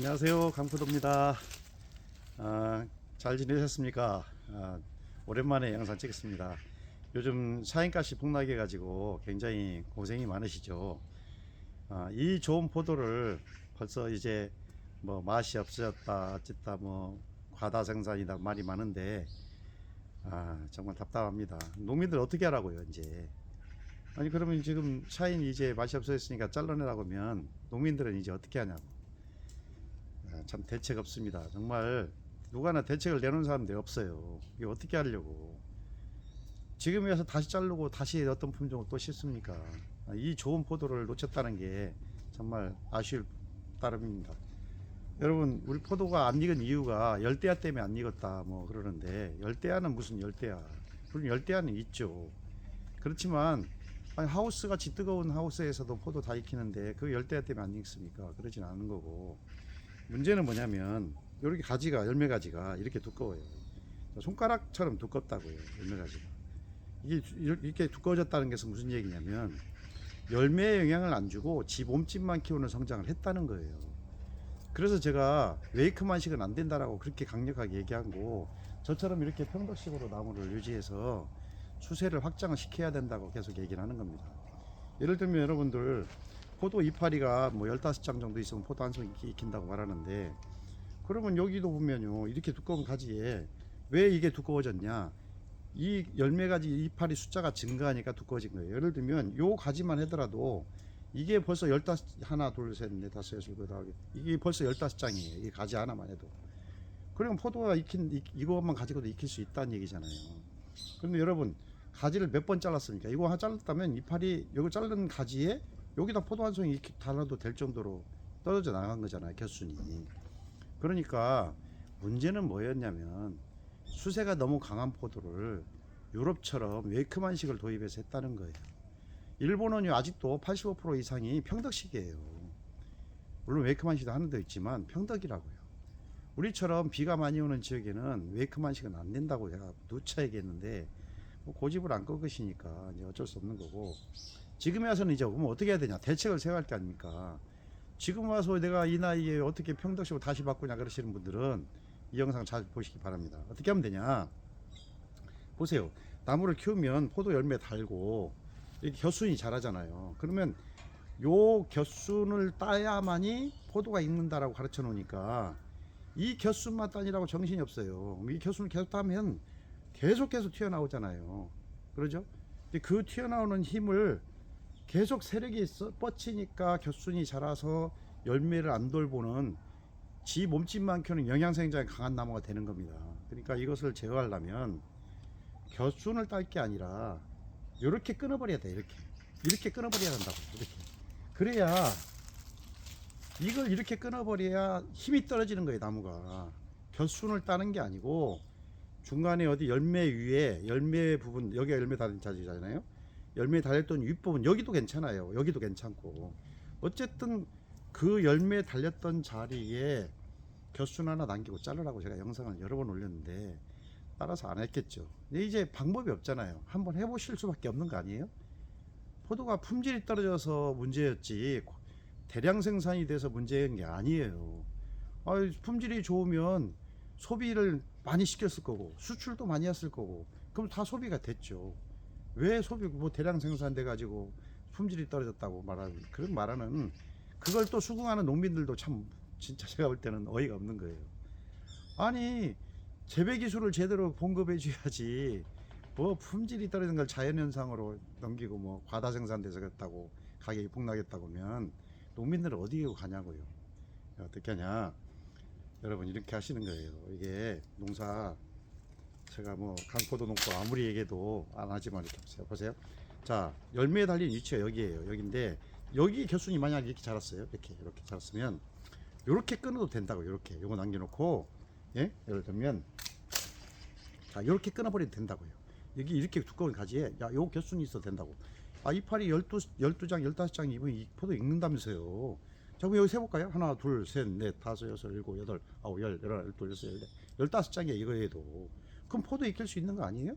안녕하세요. 강포도입니다. 아, 잘 지내셨습니까? 아, 오랜만에 영상 찍겠습니다. 요즘 샤인가시 폭락해 가지고 굉장히 고생이 많으시죠? 아, 이 좋은 포도를 벌써 이제 뭐 맛이 없어졌다 어쨌다 뭐 과다 생산이다 말이 많은데 아 정말 답답합니다. 농민들 어떻게 하라고요 이제? 아니 그러면 지금 샤인이 이제 맛이 없어졌으니까 잘라내라고 하면 농민들은 이제 어떻게 하냐고. 아, 참 대책 없습니다. 정말 누가나 대책을 내놓은 사람들이 없어요. 이게 어떻게 하려고? 지금에서 다시 자르고 다시 어떤 품종을 또 심습니까? 아, 이 좋은 포도를 놓쳤다는 게 정말 아쉬울 따름입니다. 여러분, 우리 포도가 안 익은 이유가 열대야 때문에 안 익었다 뭐 그러는데 열대야는 무슨 열대야? 물론 열대야는 있죠. 그렇지만 아니, 하우스 같이 뜨거운 하우스에서도 포도 다 익히는데 그 열대야 때문에 안 익습니까? 그러진 않은 거고 문제는 뭐냐면 이렇게 가지가 열매 가지가 이렇게 두꺼워요. 손가락처럼 두껍다고요. 열매 가지가. 이게 이렇게 두꺼워졌다는 것은 무슨 얘기냐면 열매에 영향을 안 주고 지 몸집만 키우는 성장을 했다는 거예요. 그래서 제가 웨이크만식은 안 된다라고 그렇게 강력하게 얘기하고 저처럼 이렇게 평덕식으로 나무를 유지해서 수세를 확장을 시켜야 된다고 계속 얘기를 하는 겁니다. 예를 들면 여러분들 포도 이파리가 뭐 15장 정도 있으면 포도 한 송이 익힌다고 말하는데 그러면 여기도 보면요 이렇게 두꺼운 가지에 왜 이게 두꺼워졌냐? 이 열매 가지 이파리 숫자가 증가하니까 두꺼워진 거예요. 예를 들면 요 가지만 하더라도 이게 벌써 15 하나 둘셋넷 다섯 여섯 일곱 여덟 이게 벌써 15장이에요 이 가지 하나만 해도. 그러면 포도가 익힌 이- 이것만 가지고도 익힐 수 있다는 얘기잖아요. 그런데 여러분 가지를 몇 번 잘랐습니까? 이거 하나 잘랐다면 이파리 요거 자른 가지에 여기다 포도 한 송이 이렇게 달아도 될 정도로 떨어져 나간 거잖아요 겨순이. 그러니까 문제는 뭐였냐면 수세가 너무 강한 포도를 유럽처럼 웨이크만식을 도입해서 했다는 거예요. 일본은 아직도 85% 이상이 평덕식이에요. 물론 웨이크만식도 하는 데 있지만 평덕이라고요. 우리처럼 비가 많이 오는 지역에는 웨이크만식은 안 된다고 제가 누차 얘기했는데 뭐 고집을 안 꺾으시니까 이제 어쩔 수 없는 거고 지금에 와서는 이제 그럼 어떻게 해야 되냐? 대책을 세워야 할 게 아닙니까? 지금 와서 내가 이 나이에 어떻게 평덕식으로 다시 바꾸냐 그러시는 분들은 이 영상 잘 보시기 바랍니다. 어떻게 하면 되냐? 보세요. 나무를 키우면 포도 열매 달고 이렇게 겨순이 자라잖아요. 그러면 요 겨순을 따야만이 포도가 익는다라고 가르쳐 놓으니까 이 겨순만 따니라고 정신이 없어요. 이 겨순을 계속 따면 계속해서 튀어나오잖아요. 그러죠? 그 튀어나오는 힘을 계속 세력이 있어 뻗치니까 겨순이 자라서 열매를 안 돌보는 지 몸집만 키우는 영양생장이 강한 나무가 되는 겁니다. 그러니까 이것을 제어하려면 겨순을 딸 게 아니라 이렇게 끊어버려야 돼. 이렇게 이렇게 끊어버려야 한다고. 이렇게 그래야 이걸 이렇게 끊어버려야 힘이 떨어지는 거예요. 나무가 겨순을 따는 게 아니고 중간에 어디 열매 위에 열매 부분 여기가 열매 달린 자리잖아요. 열매 달렸던 윗부분 여기도 괜찮아요. 여기도 괜찮고 어쨌든 그 열매 달렸던 자리에 겨순 하나 남기고 자르라고 제가 영상을 여러 번 올렸는데 따라서 안 했겠죠. 근데 이제 방법이 없잖아요. 한번 해보실 수밖에 없는 거 아니에요? 포도가 품질이 떨어져서 문제였지 대량 생산이 돼서 문제인 게 아니에요. 아, 품질이 좋으면 소비를 많이 시켰을 거고 수출도 많이 했을 거고 그럼 다 소비가 됐죠. 왜 소비 뭐 대량 생산돼 가지고 품질이 떨어졌다고 말하는 그런 말하는 그걸 또 수긍하는 농민들도 참 진짜 제가 볼 때는 어이가 없는 거예요. 아니 재배 기술을 제대로 공급해 줘야지 뭐 품질이 떨어진 걸 자연현상으로 넘기고 뭐 과다 생산돼서 그랬다고 가격이 폭락했다고 하면 농민들은 어디에 가냐고요. 어떻게 하냐 여러분 이렇게 하시는 거예요. 이게 농사 제가 뭐 강포도 농법 아무리 얘기해도 안 하지만 이렇게 보세요. 보세요. 자 열매에 달린 위치가 여기에요. 여기인데 여기 겨순이 만약 이렇게 자랐어요. 이렇게 이렇게 자랐으면 이렇게 끊어도 된다고 이렇게 요거 남겨 놓고 예 예를 들면 자 이렇게 끊어 버리면 된다고요. 여기 이렇게 두꺼운 가지에 야 요 겨순이 있어도 된다고. 아 이파리 12, 12장 15장 입으면 이 포도 익는다면서요. 자 그럼 여기 세 볼까요? 하나 둘 셋 넷 다섯 여섯 일곱 여덟 아홉 열 열하나 열둘 열셋 열넷 열다섯 장이야 이거 해도 그럼 포도 익힐 수 있는 거 아니에요?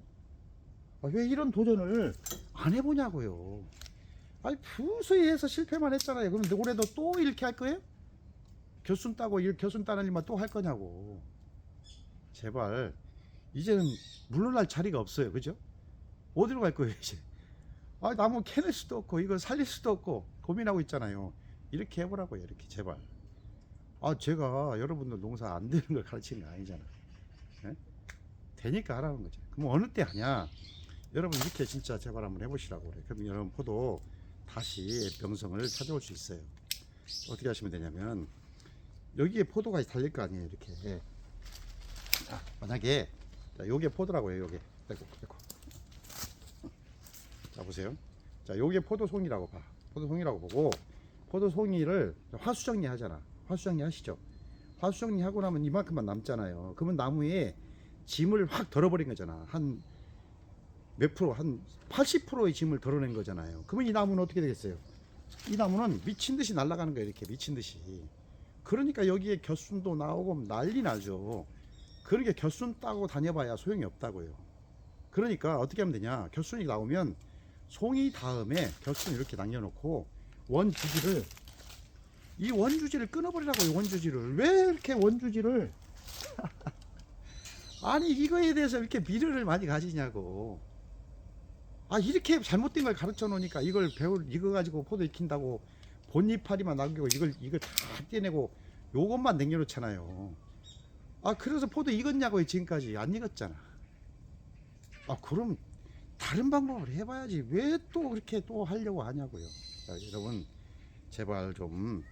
아, 왜 이런 도전을 안 해보냐고요. 아니 부수히 해서 실패만 했잖아요. 그럼 올해도 또 이렇게 할 거예요? 겨순 따고 이 겨순 따는 일만 또 할 거냐고. 제발 이제는 물러날 자리가 없어요. 그죠? 어디로 갈 거예요, 이제? 아, 나무 캐낼 수도 없고 이거 살릴 수도 없고 고민하고 있잖아요. 이렇게 해보라고요, 이렇게 제발. 아, 제가 여러분들 농사 안 되는 걸 가르치는 거 아니잖아. 예? 되니까 하라는 거지. 그럼 어느 때 하냐? 여러분 이렇게 진짜 제발 한번 해보시라고 그래. 그럼 여러분 포도 다시 병성을 찾아올 수 있어요. 어떻게 하시면 되냐면 여기에 포도가 달릴 거 아니에요, 이렇게. 자, 만약에 자, 요게 포도라고요, 요게. 빼고, 빼고. 자, 보세요. 자, 요게 포도송이라고 봐. 포도송이라고 보고 포도송이를 화수정리 하잖아. 화수정리 하시죠. 화수정리 하고 나면 이만큼만 남잖아요. 그러면 나무에 짐을 확 덜어버린 거잖아. 한 몇 프로, 한 80%의 짐을 덜어낸 거잖아요. 그러면 이 나무는 어떻게 되겠어요? 이 나무는 미친 듯이 날아가는 거예요. 이렇게 미친 듯이. 그러니까 여기에 겨순도 나오고 난리 나죠. 그렇게 겨순 따고 다녀봐야 소용이 없다고요. 그러니까 어떻게 하면 되냐? 겨순이 나오면 송이 다음에 겨순 이렇게 남겨놓고 원주지를 이 원주지를 끊어버리라고 요. 원주지를 왜 이렇게 원주지를 아니 이거에 대해서 이렇게 미련을 많이 가지냐고. 아 이렇게 잘못된 걸 가르쳐 놓으니까 이걸 배울 이거 가지고 포도 익힌다고 본 이파리만 남기고 이걸 이걸 다 떼내고 요것만 남겨놓잖아요. 아 그래서 포도 익었냐고요 지금까지 안 익었잖아. 아 그럼 다른 방법을 해봐야지 왜 또 그렇게 또 하려고 하냐고요. 자, 여러분 제발 좀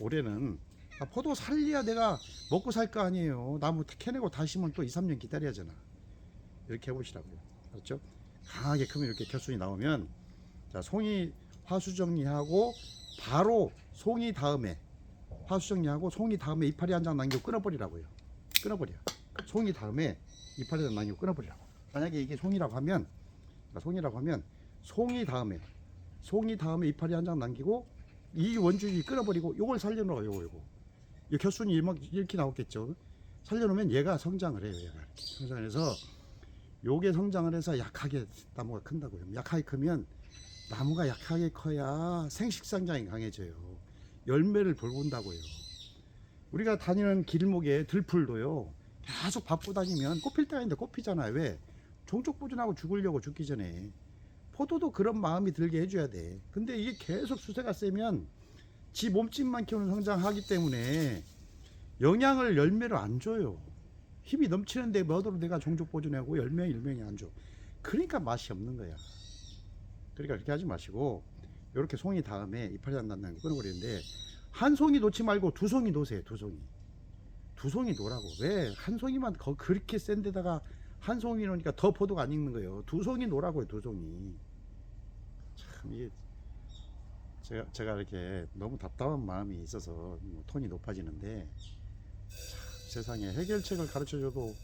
올해는 아, 포도 살려야 내가 먹고 살 거 아니에요. 나무 캐내고 다시 심으면 또 2, 3년 기다려야 하잖아. 이렇게 해보시라고요. 알았죠? 강하게 크면 이렇게 겨순이 나오면 자 송이 화수 정리하고 바로 송이 다음에 화수 정리하고 송이 다음에 이파리 한 장 남기고 끊어버리라고요. 끊어버려. 송이 다음에 이파리 한 장 남기고 끊어버리라고. 만약에 이게 송이라고 하면 송이라고 하면 송이 다음에 송이 다음에 이파리 한 장 남기고 이 원줄이 끊어버리고 요걸 살려놓아 요거 요거 이 겨순이 이렇게 나왔겠죠. 살려놓으면 얘가 성장을 해요 얘가. 이렇게 성장을 해서 요게 성장을 해서 약하게 나무가 큰다고요. 약하게 크면 나무가 약하게 커야 생식상장이 강해져요. 열매를 돌본다고요. 우리가 다니는 길목에 들풀도요 계속 밟고 다니면 꽃필 때가 있는데 꽃 피잖아요 왜? 종족 보존하고 죽으려고 죽기 전에. 포도도 그런 마음이 들게 해줘야 돼. 근데 이게 계속 수세가 세면 지 몸집만 키우는 성장하기 때문에 영양을 열매로 안 줘요. 힘이 넘치는데 뭐더러 내가 종족 보존하고 열매 일명이 안 줘. 그러니까 맛이 없는 거야. 그러니까 그렇게 하지 마시고 이렇게 송이 다음에 이파리 안 난다는 거 끊어버리는데 한 송이 놓지 말고 두 송이 놓으세요. 두 송이. 두 송이 놓으라고. 왜 한 송이만 거- 그렇게 센 데다가 한 송이 놓으니까 더 포도가 안 익는 거예요. 두 송이 놓으라고요. 두 송이. 참 이게 제가 제가 이렇게 너무 답답한 마음이 있어서 뭐 톤이 높아지는데 참 세상에 해결책을 가르쳐줘도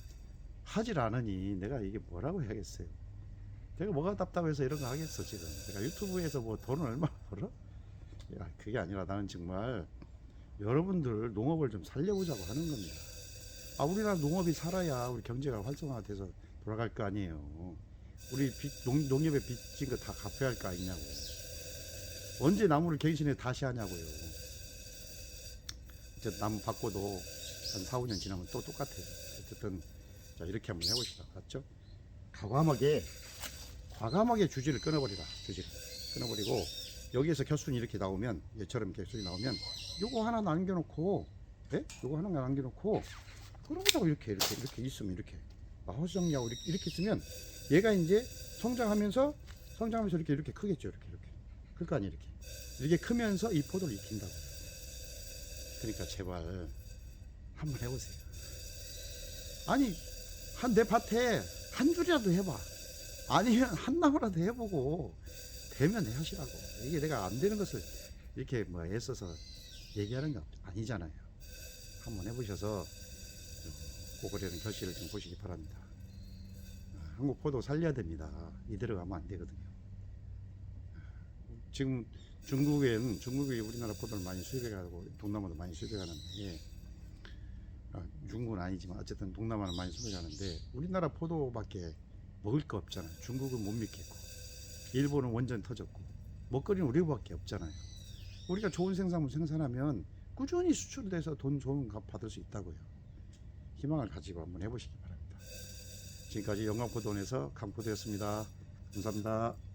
하질 않으니 내가 이게 뭐라고 해야겠어요. 내가 뭐가 답답해서 이런 거 하겠어 지금. 내가 유튜브에서 뭐 돈을 얼마 벌어? 야 그게 아니라 나는 정말 여러분들 농업을 좀 살려보자고 하는 겁니다. 아 우리나라 농업이 살아야 우리 경제가 활성화돼서 돌아갈 거 아니에요. 우리 빚, 농, 농협에 빚진 거 다 갚아야 할 거 아니냐고. 언제 나무를 갱신해 다시 하냐고요. 이제 나무 바꿔도 한 4, 5년 지나면 또 똑같아요. 어쨌든 자 이렇게 한번 해보시다. 맞죠? 과감하게 과감하게 주지를 끊어버리라. 주지를 끊어버리고 여기에서 겨순이 이렇게 나오면 얘처럼 겨순이 나오면 요거 하나 남겨놓고 예? 요거 하나 남겨놓고 끊어보자고 이렇게 이렇게 이렇게 있으면 이렇게 마우스 정리하고 이렇게, 이렇게 있으면 얘가 이제 성장하면서 성장하면서 이렇게 이렇게 크겠죠 이렇게 아니에요 이렇게 이렇게 크면서 이 포도를 익힌다고 그러니까 제발 한번 해보세요 아니 한 내 밭에 한 줄이라도 해봐 아니면 한 나무라도 해보고 되면 하시라고 이게 내가 안 되는 것을 이렇게 뭐 애써서 얘기하는 게 아니잖아요 한번 해보셔서 고거래는 결실을 좀 보시기 바랍니다. 아, 한국 포도 살려야 됩니다. 이대로 가면 안 되거든요. 지금 중국엔 중국이 우리나라 포도를 많이 수입해가고 동남아도 많이 수입해가는데 아, 중국은 아니지만 어쨌든 동남아는 많이 수입해가는데 우리나라 포도밖에 먹을 거 없잖아요. 중국은 못 믿겠고 일본은 원전 터졌고 먹거리는 우리밖에 없잖아요. 우리가 좋은 생산물 생산하면 꾸준히 수출돼서 돈 좋은 값 받을 수 있다고요. 희망을 가지고 한번 해보시기 바랍니다. 지금까지 영광포동에서 강포도였습니다. 감사합니다.